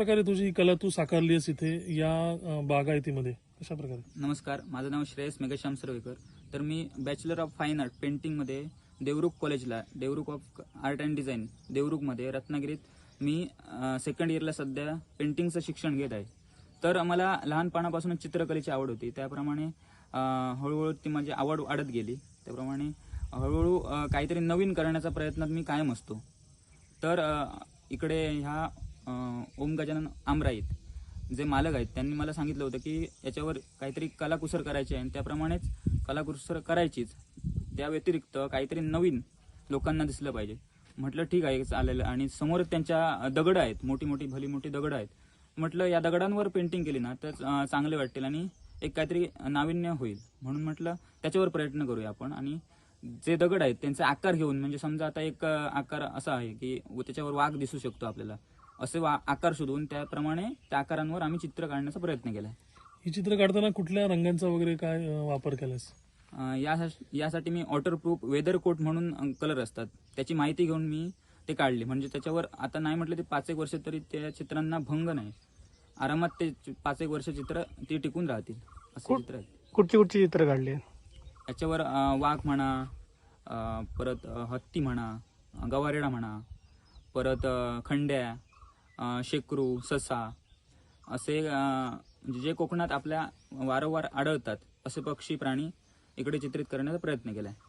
प्रकारे तुझी कला तू साकारली आहेस इथे या बागायतीमध्ये. कशा प्रकारे? नमस्कार माझं नाव श्रेयस मेघश्याम सरवेकर तर मी बॅचलर ऑफ फाईन आर्ट पेंटिंगमध्ये देवरुख कॉलेजला Devrukh of art and design देवरुखमध्ये रत्नागिरीत मी सेकंड इयरला सध्या पेंटिंगचं शिक्षण घेत आहे. तर मला लहानपणापासूनच चित्रकलेची आवड होती. त्याप्रमाणे हळूहळू ती माझी आवड वाढत गेली. त्याप्रमाणे हळूहळू काहीतरी नवीन करण्याचा प्रयत्नात मी कायम असतो. तर इकडे ह्या ओम गजानन आमराईत जे मालक आहेत त्यांनी मला सांगितलं होतं की याच्यावर काहीतरी कलाकुसर करायची आहे आणि त्याप्रमाणेच कलाकुसर करायचीच. त्या व्यतिरिक्त काहीतरी नवीन लोकांना दिसलं पाहिजे. म्हटलं ठीक आहे चालेल. आणि समोर त्यांच्या दगड आहेत मोठी मोठी भली मोठी दगड आहेत. म्हटलं या दगडांवर पेंटिंग केली ना तर चांगले वाटतील आणि एक काहीतरी नाविन्य होईल. म्हणून म्हटलं त्याच्यावर प्रयत्न करूया आपण. आणि जे दगड आहेत त्यांचा आकार घेऊन म्हणजे समजा आता एक आकार असा आहे की त्याच्यावर वाघ दिसू शकतो आपल्याला. असे वा आकार शोधून त्याप्रमाणे त्या आकारांवर आम्ही चित्र काढण्याचा प्रयत्न केला ही चित्र काढताना कुठल्या रंगांचा वगैरे काय वापर केलास? या यासाठी मी वॉटरप्रूफ वेदर कोट म्हणून कलर असतात. त्याची माहिती घेऊन मी ते काढले. म्हणजे त्याच्यावर आता नाही म्हटलं ते पाच एक वर्ष तरी त्या चित्रांना भंग नाही. आरामात ते पाच एक वर्ष चित्र ती टिकून राहतील. असे चित्र आहेत. कुठची कुठची चित्र काढली? याच्यावर वाघ म्हणा परत हत्ती म्हणा गवारेडा म्हणा परत खंड्या शेकरू ससा असे म्हणजे जे कोकणात आपल्या वारंवार आढळतात असे पक्षी प्राणी इकडे चित्रित करण्याचा प्रयत्न केला आहे